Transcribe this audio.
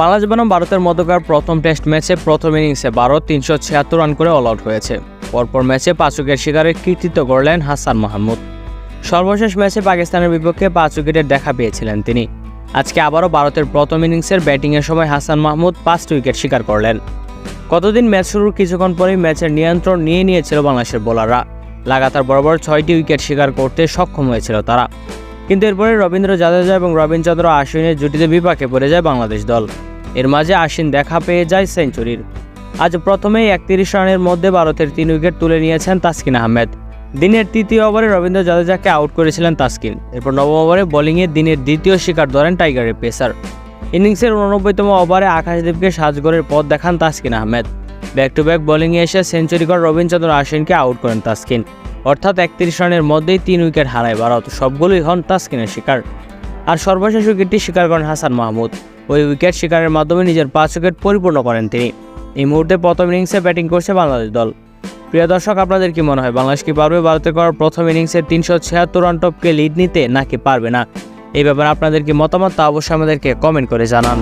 বাংলাদেশ বনাম ভারতের মধ্যকার প্রথম টেস্ট ম্যাচে প্রথম ইনিংসে ভারত তিনশো ছিয়াত্তর রান করে অল আউট হয়েছে। পরপর ম্যাচে পাঁচ উইকেট শিকারের কৃতিত্ব করলেন হাসান মাহমুদ। সর্বশেষ ম্যাচে পাকিস্তানের বিপক্ষে পাঁচ উইকেটের দেখা পেয়েছিলেন তিনি। আজকে আবারও ভারতের প্রথম ইনিংসের ব্যাটিংয়ের সময় হাসান মাহমুদ পাঁচটি উইকেট শিকার করলেন। কতদিন ম্যাচ শুরুর কিছুক্ষণ পরেই ম্যাচের নিয়ন্ত্রণ নিয়ে নিয়েছিল বাংলাদেশের বোলাররা লাগাতার বরাবর ছয়টি উইকেট শিকার করতে সক্ষম হয়েছিল তারা। কিন্তু এরপরে রবীন্দ্র জাদেজা এবং রবীন্দ্রচন্দ্র আশ্বিনের জুটিতে বিপাকে পড়ে যায় বাংলাদেশ দল। এর মাঝে আশ্বিন দেখা পেয়ে যায় সেঞ্চুরির। আজ প্রথমেই একত্রিশ রানের মধ্যে ভারতের তিন উইকেট তুলে নিয়েছেন তাসকিন আহমেদ। দিনের তৃতীয় ওভারে রবীন্দ্র জাদেজাকে আউট করেছিলেন তাসকিন। এরপর নবম ওভারে বোলিংয়ে দিনের দ্বিতীয় শিকার ধরেন টাইগারের পেসার। ইনিংসের উননব্বইতম ওভারে আকাশদীপকে সাজগড়ের পথ দেখান Taskin Ahmed. Back to back বোলিংয়ে এসে সেঞ্চুরি করা রবীন্দ্রচন্দ্র আশ্বিনকে আউট করেন তাসকিন। অর্থাৎ একত্রিশ রানের মধ্যেই তিন উইকেট হারায় ভারত। সবগুলোই হন তাসকিনের শিকার। আর সর্বশেষ উইকেটটি শিকার করেন হাসান মাহমুদ। ওই উইকেট শিকারের মাধ্যমে নিজের পাঁচ উইকেট পরিপূর্ণ করেন তিনি। এই মুহূর্তে প্রথম ইনিংসে ব্যাটিং করছে বাংলাদেশ দল। প্রিয় দর্শক, আপনাদের কি মনে হয়, বাংলাদেশ কি পারবে? ভারতে করার প্রথম ইনিংসে তিনশো ছিয়াত্তর রান টপকে লিড নিতে নাকি পারবে না? এই ব্যাপারে আপনাদের কি মতামত, তা অবশ্যই আমাদেরকে কমেন্ট করে জানান।